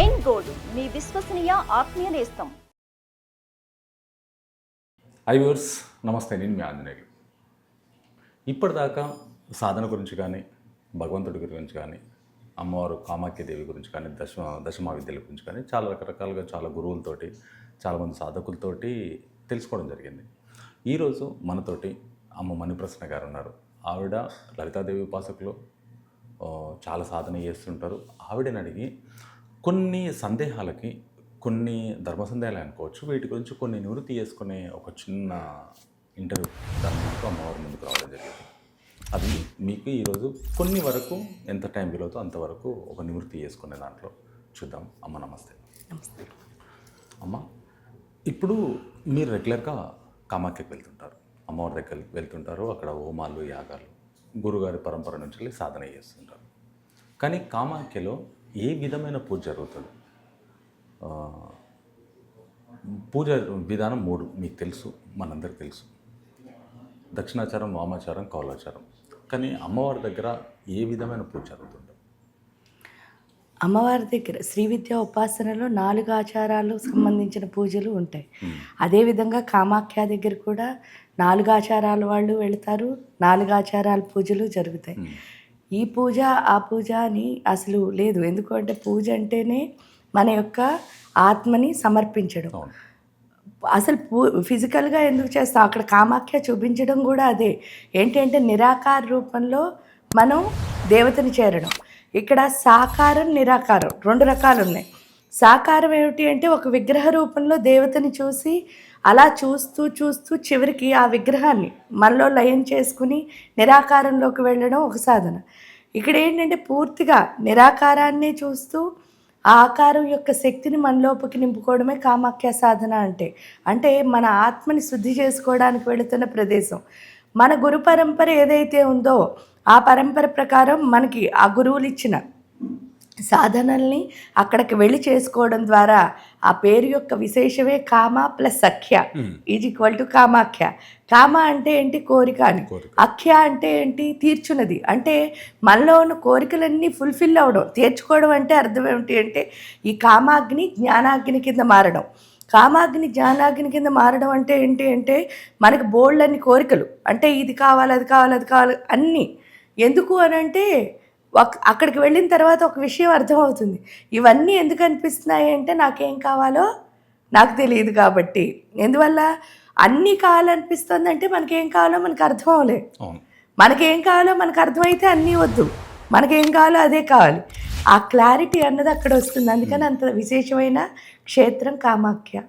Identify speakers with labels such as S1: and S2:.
S1: ఎన్ gold మీ విశ్వసనీయ ఆత్మీయ నేస్తం.
S2: ఐవర్స్ నమస్తే నేను మీ ఆంజనేయులు. ఇప్పటిదాకా సాధన గురించి కానీ భగవంతుడి గురించి కానీ అమ్మవారు కామాఖ్యదేవి గురించి కానీ దశ దశమా విద్యల గురించి కానీ చాలా రకరకాలుగా చాలా గురువులతోటి చాలామంది సాధకులతోటి తెలుసుకోవడం జరిగింది. ఈరోజు మనతోటి అమ్మ మణిప్రసన్న గారు ఉన్నారు. ఆవిడ లలితాదేవి ఉపాసకులు చాలా సాధన చేస్తుంటారు. ఆవిడని అడిగి కొన్ని సందేహాలకి కొన్ని ధర్మ సందేహాలు అనుకోవచ్చు. వీటి గురించి కొన్ని నివృత్తి చేసుకునే ఒక చిన్న ఇంటర్వ్యూ దాని ముందుకు అమ్మవారి ముందుకు రావడం జరిగింది. అది మీకు ఈరోజు కొన్ని వరకు ఎంత టైం వీలవుతో అంతవరకు ఒక నివృత్తి చేసుకునే దాంట్లో చూద్దాం. అమ్మ నమస్తే.
S3: నమస్తే.
S2: అమ్మ ఇప్పుడు మీరు రెగ్యులర్గా కామాఖ్యకి వెళ్తుంటారు. అమ్మవారి దగ్గర వెళ్తుంటారు. అక్కడ హోమాలు యాగాలు గురుగారి పరంపర నుంచి వెళ్ళి సాధన చేస్తుంటారు. కానీ కామాఖ్యలో ఏ విధమైన పూజ జరుగుతుంది? పూజ విధానం మూడు మీకు తెలుసు మనందరికి తెలుసు. దక్షిణాచారం వామాచారం కౌలాచారం. కానీ అమ్మవారి దగ్గర ఏ విధమైన పూజ జరుగుతుంది?
S3: అమ్మవారి దగ్గర శ్రీ విద్యా ఉపాసనలో నాలుగు ఆచారాలు సంబంధించిన పూజలు ఉంటాయి. అదేవిధంగా కామాఖ్య దగ్గర కూడా నాలుగు ఆచారాల వాళ్ళు వెళతారు. నాలుగు ఆచారాల పూజలు జరుగుతాయి. ఈ పూజ ఆ పూజ అని అసలు లేదు. ఎందుకంటే పూజ అంటేనే మన యొక్క ఆత్మని సమర్పించడం. అసలు పూ ఫిజికల్గా ఎందుకు చేస్తాం? అక్కడ కామాఖ్య చూపించడం కూడా అదే. ఏంటంటే నిరాకార రూపంలో మనం దేవతని చేరడం. ఇక్కడ సాకారం నిరాకారం రెండు రకాలు ఉన్నాయి సాకారం ఏమిటి అంటే ఒక విగ్రహ రూపంలో దేవతని చూసి అలా చూస్తూ చూస్తూ చివరికి ఆ విగ్రహాన్ని మనలో లయం చేసుకుని నిరాకారంలోకి వెళ్ళడం ఒక సాధన. ఇక్కడ ఏంటంటే పూర్తిగా నిరాకారాన్నే చూస్తూ ఆ ఆకారం యొక్క శక్తిని మనలోపుకి నింపుకోవడమే కామాఖ్య సాధన అంటే. అంటే మన ఆత్మని శుద్ధి చేసుకోవడానికి వెళుతున్న ప్రదేశం. మన గురు పరంపర ఏదైతే ఉందో ఆ పరంపర ప్రకారం మనకి ఆ గురువులు ఇచ్చిన సాధనల్ని అక్కడికి వెళ్ళి చేసుకోవడం ద్వారా ఆ పేరు యొక్క విశేషమే కామ ప్లస్ సఖ్య ఈజ్ ఈక్వల్ టు కామాఖ్య. కామ అంటే ఏంటి? కోరిక అని. అఖ్య అంటే ఏంటి? తీర్చున్నది. అంటే మనలో ఉన్న కోరికలన్నీ ఫుల్ఫిల్ అవ్వడం తీర్చుకోవడం అంటే అర్థం ఏమిటి అంటే ఈ కామాగ్ని జ్ఞానాగ్ని కింద మారడం. కామాగ్ని జ్ఞానాగ్ని కింద మారడం అంటే ఏంటి అంటే మనకి బోల్డ్ అన్ని కోరికలు. అంటే ఇది కావాలి అది కావాలి అది కావాలి అన్నీ. ఎందుకు అని అంటే అక్కడికి వెళ్ళిన తర్వాత ఒక విషయం అర్థమవుతుంది. ఇవన్నీ ఎందుకు అనిపిస్తున్నాయి అంటే నాకేం కావాలో నాకు తెలియదు కాబట్టి. ఎందువల్ల? అన్నీ కావాలనిపిస్తుంది అంటే మనకేం కావాలో మనకు అర్థం అవ్వలే. మనకేం కావాలో మనకు అర్థమైతే అన్నీ వద్దు. మనకేం కావాలో అదే కావాలి. ఆ క్లారిటీ అన్నది అక్కడ వస్తుంది. అందుకని అంత విశేషమైన క్షేత్రం కామాఖ్య.